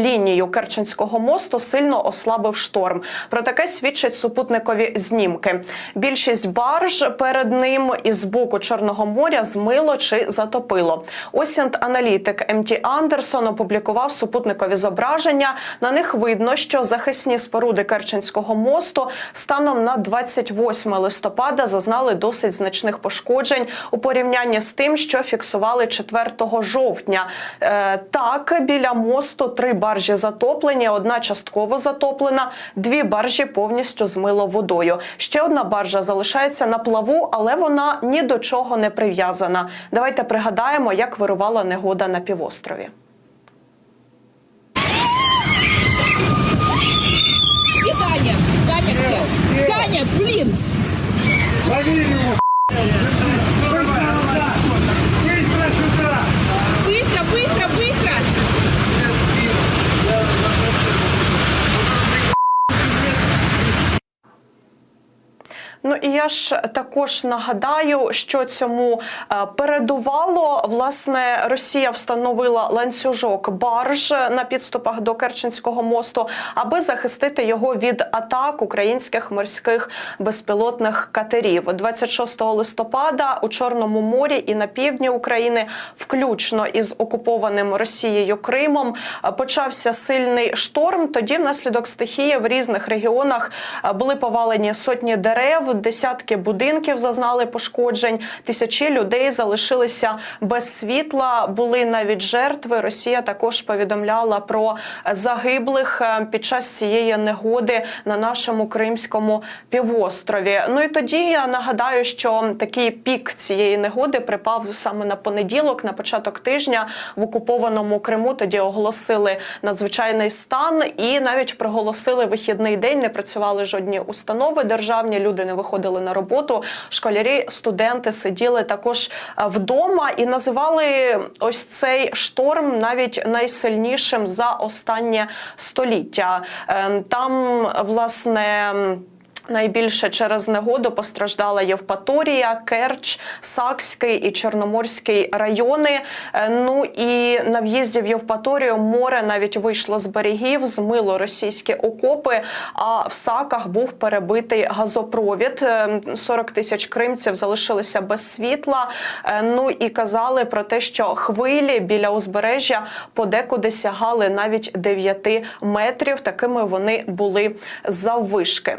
лінію Керченського мосту сильно ослабив шторм. Про таке свідчать супутникові знімки. Більшість барж перед ним із боку Чорного моря змило чи затопило. Осінт-аналітик МТ Андерсон опублікував супутникові зображення. На них видно, що захисні споруди Керченського мосту станом на 28 листопада зазнали досить значних пошкоджень у порівнянні з тим, що фіксували 4 жовтня. Е, так, біля мосту три баржі затоплені, одна частково затоплена, дві баржі повністю змило водою. Ще одна баржа залишається на плаву, але вона ні до чого не прив'язана. Давайте пригадаємо, як вирувала негода на півострові. Ну і я ж також нагадаю, що цьому е, передувало. Власне, Росія встановила ланцюжок барж на підступах до Керченського мосту, аби захистити його від атак українських морських безпілотних катерів. 26 листопада у Чорному морі і на півдні України, включно із окупованим Росією Кримом, е, почався сильний шторм. Тоді, внаслідок стихії, в різних регіонах е, були повалені сотні дерев, десятки будинків зазнали пошкоджень, тисячі людей залишилися без світла. Були навіть жертви. Росія також повідомляла про загиблих е, під час цієї негоди на нашому кримському півострові. Ну і тоді я нагадаю, що такий пік цієї негоди припав саме на понеділок, на початок тижня в окупованому Криму. Тоді оголосили надзвичайний стан і навіть проголосили вихідний день. Не працювали жодні установи державні. Люди не виходили на роботу. Школярі, студенти сиділи також е, вдома і називали ось цей шторм навіть найсильнішим за останнє століття. Е, Там власне. Найбільше через негоду постраждала Євпаторія, Керч, Сакський і Чорноморський райони. Е, Ну і на в'їзді в Євпаторію море навіть вийшло з берегів, змило російські окопи. А в Саках був перебитий газопровід. Е, 40 тисяч кримців залишилися без світла. Е, Ну і казали про те, що хвилі біля узбережжя подекуди сягали навіть 9 метрів. Такими вони були заввишки.